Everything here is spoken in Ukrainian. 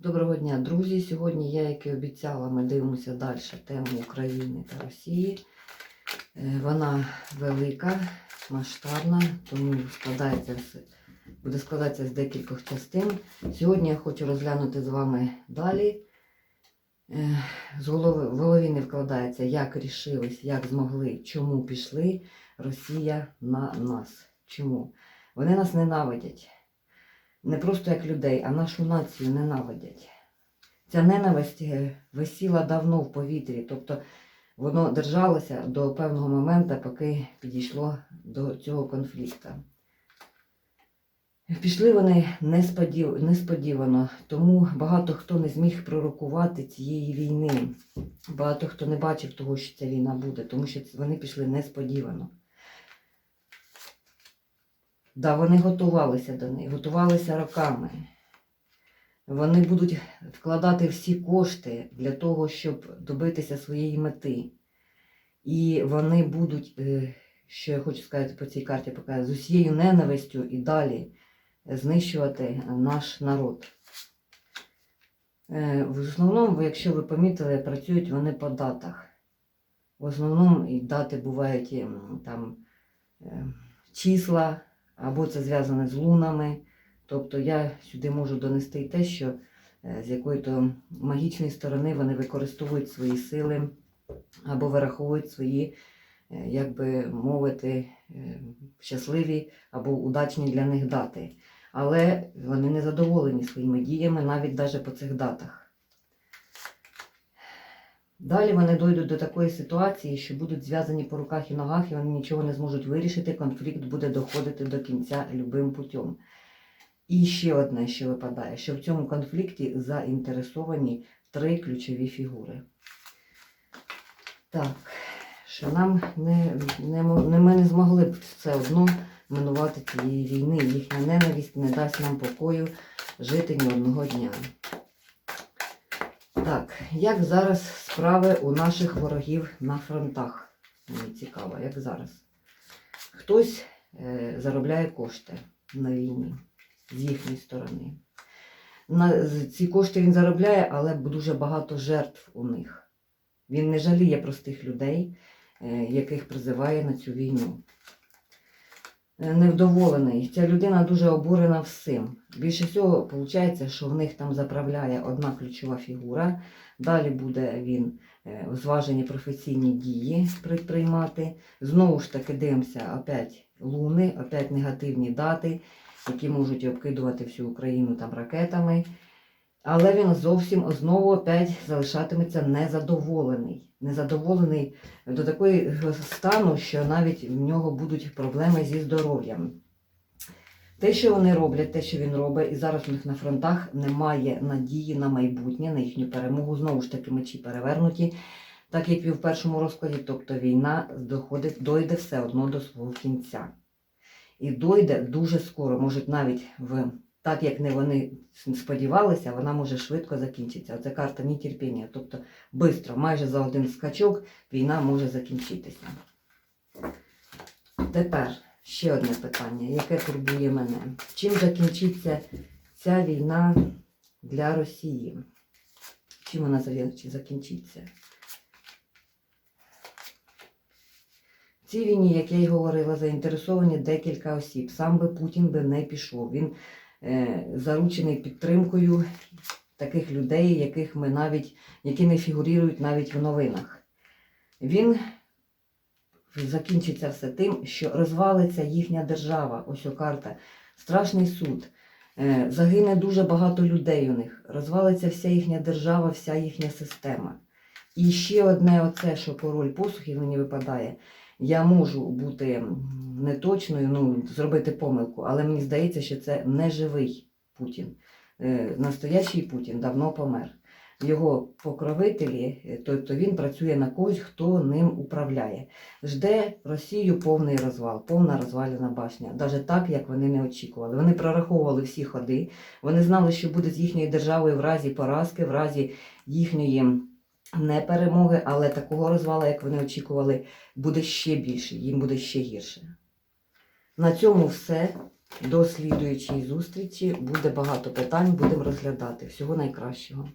Доброго дня, друзі. Сьогодні я, як і обіцяла, ми дивимося далі тему України та Росії. Е, Вона велика, масштабна, тому складається буде складатися з декількох частин. Сьогодні я хочу розглянути з вами далі. Е, З голови, в голові не вкладається, як рішились, як змогли, чому пішли Росія на нас. Чому? Вони нас ненавидять не просто як людей, а нашу націю ненавидять. Ця ненависть е, висіла давно в повітрі, тобто воно держалося до певного моменту, поки підійшло до цього конфлікту. Пішли вони несподів... несподівано, тому багато хто не зміг пророкувати цієї війни. Багато хто не бачив того, що ця війна буде, тому що вони пішли несподівано. Да, вони готувалися до неї, готувалися роками. Вони будуть вкладати всі кошти для того, щоб добитися своєї мети. І вони будуть, е, що я хочу сказати по цій карті, показати, з усією ненавистю і далі знищувати наш народ. Е, В основному, якщо ви помітили, працюють вони по датах. В основному і дати бувають ем, там е, числа, або це зв'язане з лунами. Тобто я сюди можу донести те, що е, з якої-то магічної сторони вони використовують свої сили або вираховують свої, е, як би мовити, е, щасливі або удачні для них дати. Але вони не задоволені своїми діями навіть навіть по цих датах. Далі вони дойдуть до такої ситуації, що будуть зв'язані по руках і ногах, і вони нічого не зможуть вирішити. Конфлікт буде доходити до кінця любим путем. І ще одне, що випадає, що в цьому конфлікті заінтересовані три ключові фігури. Так, що нам не, не, не ми не змогли б все одно минувати цієї війни. Їхня ненависть не дасть нам покою жити ні одного дня. Так, як зараз справи у наших ворогів на фронтах? Мені цікаво, як зараз. Хтось е, заробляє кошти на війні з їхньої сторони. На, ці кошти він заробляє, але дуже багато жертв у них. Він не жаліє простих людей, е, яких призиває на цю війну. Невдоволений. Ця людина дуже обурена всім. Більше всього, виходить, що в них там заправляє одна ключова фігура. Далі буде він е, зважені професійні дії приймати. Знову ж таки дивимося, опять луни, опять негативні дати, які можуть обкидувати всю Україну там ракетами. Але він зовсім знову опять залишатиметься незадоволений. Незадоволений до такої стану, що навіть в нього будуть проблеми зі здоров'ям. Те, що вони роблять, те, що він робить, і зараз у них на фронтах немає надії на майбутнє, на їхню перемогу. Знову ж таки, мечі перевернуті, так як і в першому розкладі, тобто війна доходить, дойде все одно до свого кінця. І дойде дуже скоро, можуть навіть в так, як не вони сподівалися, вона може швидко закінчитися. Оце карта нетерпіння. Тобто, швидко, майже за один скачок війна може закінчитися. Тепер ще одне питання, яке турбує мене. Чим закінчиться ця війна для Росії? Чим вона закінчиться? Цій війні, як я й говорила, заінтересовані декілька осіб. Сам би Путін би не пішов. Він заручений підтримкою таких людей, яких ми навіть, які не фігурують навіть в новинах. Він закінчиться все тим, що розвалиться їхня держава, ось о карта, страшний суд. Е, Загине дуже багато людей у них, розвалиться вся їхня держава, вся їхня система. І ще одне оце, що король посухів мені випадає. Я можу бути неточною, ну, зробити помилку, але мені здається, що це не живий Путін. Е, Настоящий Путін давно помер. Його покровителі, е, тобто він працює на когось, хто ним управляє. Жде Росію повний розвал, повна розвалена башня. Навіть так, як вони не очікували. Вони прораховували всі ходи. Вони знали, що буде з їхньою державою в разі поразки, в разі їхньої не перемоги, але такого розвалу, як вони очікували, буде ще більше, їм буде ще гірше. На цьому все. До слідуючої зустрічі буде багато питань, будемо розглядати. Всього найкращого.